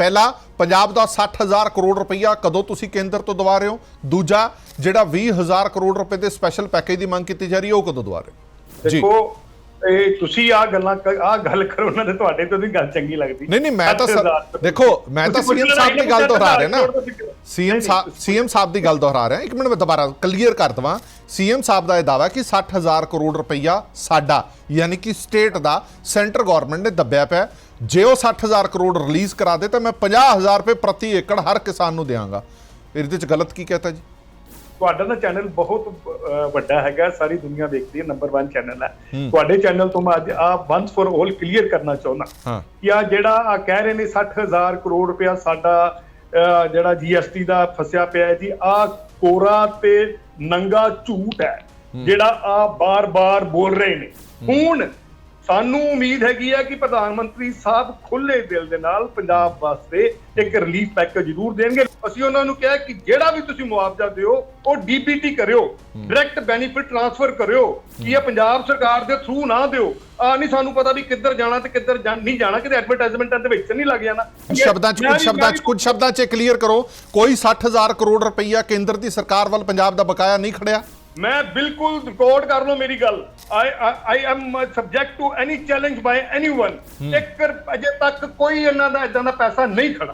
ਪਹਿਲਾ ਪੰਜਾਬ ਦਾ 60000 ਕਰੋੜ ਰੁਪਈਆ ਕਦੋਂ ਤੁਸੀਂ ਕੇਂਦਰ ਤੋਂ ਦਵਾ ਰਹੇ ਹੋ? ਦੂਜਾ ਜਿਹੜਾ 20000 ਕਰੋੜ ਰੁਪਏ ਦੇ ਸਪੈਸ਼ਲ ਪੈਕੇਜ ਦੀ ਮੰਗ ਕੀਤੀ ਜਾ ਰਹੀ ਹੈ ਉਹ ਕਦੋਂ ਦਵਾ ਰਹੇ ਹੋ? ਦੇਖੋ ਇਹ ਤੁਸੀਂ ਆ ਗੱਲਾਂ ਆ ਗੱਲ ਕਰੋ ਉਹਨਾਂ ਦੇ ਤੁਹਾਡੇ ਤੋਂ ਨਹੀਂ ਗੱਲ ਚੰਗੀ ਲੱਗਦੀ। ਨਹੀਂ ਨਹੀਂ ਮੈਂ ਤਾਂ ਦੇਖੋ ਮੈਂ ਤਾਂ ਸੀਐਮ ਸਾਹਿਬ ਦੀ ਗੱਲ ਦੁਹਰਾ ਰਿਹਾ ਨਾ? ਸੀਐਮ ਸਾਹਿਬ ਸੀਐਮ ਸਾਹਿਬ ਦੀ ਗੱਲ ਦੁਹਰਾ ਰਿਹਾ ਇੱਕ ਮਿੰਟ ਮੈਂ ਦੁਬਾਰਾ ਕਲੀਅਰ ਕਰ ਦਵਾਂ। ਸੀਐਮ ਸਾਹਿਬ ਦਾ ਇਹ ਦਾਵਾ ਕਿ 60000 ਕਰੋੜ ਰੁਪਈਆ ਸਾਡਾ ਯਾਨੀ ਕਿ ਸਟੇਟ ਦਾ ਸੈਂਟਰ ਗਵਰਨਮੈਂਟ ਨੇ ਦੱਬਿਆ ਪਿਆ ਜੇ ਉਹ 60000 ਕਰੋੜ ਰਿਲੀਜ਼ ਕਰਾ ਦੇ ਤਾਂ ਮੈਂ 50000 ਰੁਪਏ ਪ੍ਰਤੀ ਏਕੜ ਹਰ ਕਿਸਾਨ ਨੂੰ ਦੇਵਾਂਗਾ ਇਹਦੇ ਵਿੱਚ ਗਲਤ ਕੀ ਕਹਤਾ ਜੀ? ਤੁਹਾਡਾ ਨਾ ਚੈਨਲ ਬਹੁਤ ਵੱਡਾ ਹੈਗਾ ਸਾਰੀ ਦੁਨੀਆ ਦੇਖਦੀ ਹੈ ਨੰਬਰ 1 ਚੈਨਲ ਹੈ। ਤੁਹਾਡੇ ਚੈਨਲ ਤੋਂ ਮੈਂ ਅੱਜ ਆ ਵਨਸ ਫॉर ਆਲ ਕਲੀਅਰ ਕਰਨਾ ਚਾਹੁੰਦਾ ਹਾਂ। ਕਿ ਆ ਜਿਹੜਾ ਆ ਕਹਿ ਰਹੇ ਨੇ 60000 ਕਰੋੜ ਰੁਪਇਆ ਸਾਡਾ ਜਿਹੜਾ ਜੀਐਸਟੀ ਦਾ ਫਸਿਆ ਪਿਆ ਹੈ ਜੀ ਆ ਕੋਰਾ ਤੇ ਨੰਗਾ ਝੂਠ ਹੈ ਜਿਹੜਾ ਆ ਬਾਰ-ਬਾਰ ਬੋਲ ਰਹੇ ਨੇ। ਹੁਣ ਸਾਨੂੰ ਉਮੀਦ ਹੈਗੀ ਹੈ ਕਿ ਪ੍ਰਧਾਨ ਮੰਤਰੀ ਸਾਹਿਬ ਖੁੱਲੇ ਦਿਲ ਦੇ ਨਾਲ ਪੰਜਾਬ ਵਾਸਤੇ ਇੱਕ ਰਿਲੀਫ ਪੈਕੇਜ ਜ਼ਰੂਰ ਦੇਣਗੇ। ਅਸੀਂ ਉਹਨਾਂ ਨੂੰ ਕਿਹਾ ਕਿ ਜਿਹੜਾ ਵੀ ਤੁਸੀਂ ਮੁਆਵਜ਼ਾ ਦਿਓ ਉਹ ਡੀਬੀਟੀ ਕਰਿਓ ਡਾਇਰੈਕਟ ਬੈਨੀਫਿਟ ਟ੍ਰਾਂਸਫਰ ਕਰਿਓ ਕਿ ਇਹ ਪੰਜਾਬ ਸਰਕਾਰ ਦੇ ਥਰੂ ਨਾ ਦਿਓ। ਆ ਨਹੀਂ ਸਾਨੂੰ ਪਤਾ ਵੀ ਕਿੱਧਰ ਜਾਣਾ ਤੇ ਕਿੱਧਰ ਨਹੀਂ ਜਾਣਾ ਕਿਤੇ ਐਡਵਰਟਾਈਜ਼ਮੈਂਟ ਦੇ ਵਿੱਚ ਨਹੀਂ ਲੱਗ ਜਾਣਾ। ਸ਼ਬਦਾਂ ਚ ਕੁਝ ਸ਼ਬਦਾਂ ਚ ਕੁਝ ਸ਼ਬਦਾਂ ਚ ਕਲੀਅਰ ਕਰੋ ਕੋਈ 60000 ਕਰੋੜ ਰੁਪਈਆ ਕੇਂਦਰ ਦੀ ਸਰਕਾਰ ਵੱਲ ਪੰਜਾਬ ਦਾ ਬਕਾਇਆ ਨਹੀਂ ਖੜਿਆ। ਮੈਂ ਬਿਲਕੁਲ ਰਿਕਾਰਡ ਕਰ ਲਓ ਮੇਰੀ ਗੱਲ। I I am subject to any challenge by anyone ਇੱਕ ਰ- ਅਜੇ ਤੱਕ ਕੋਈ ਇਹਨਾਂ ਦਾ ਇਦਾਂ ਦਾ ਪੈਸਾ ਨਹੀਂ ਖੜਾ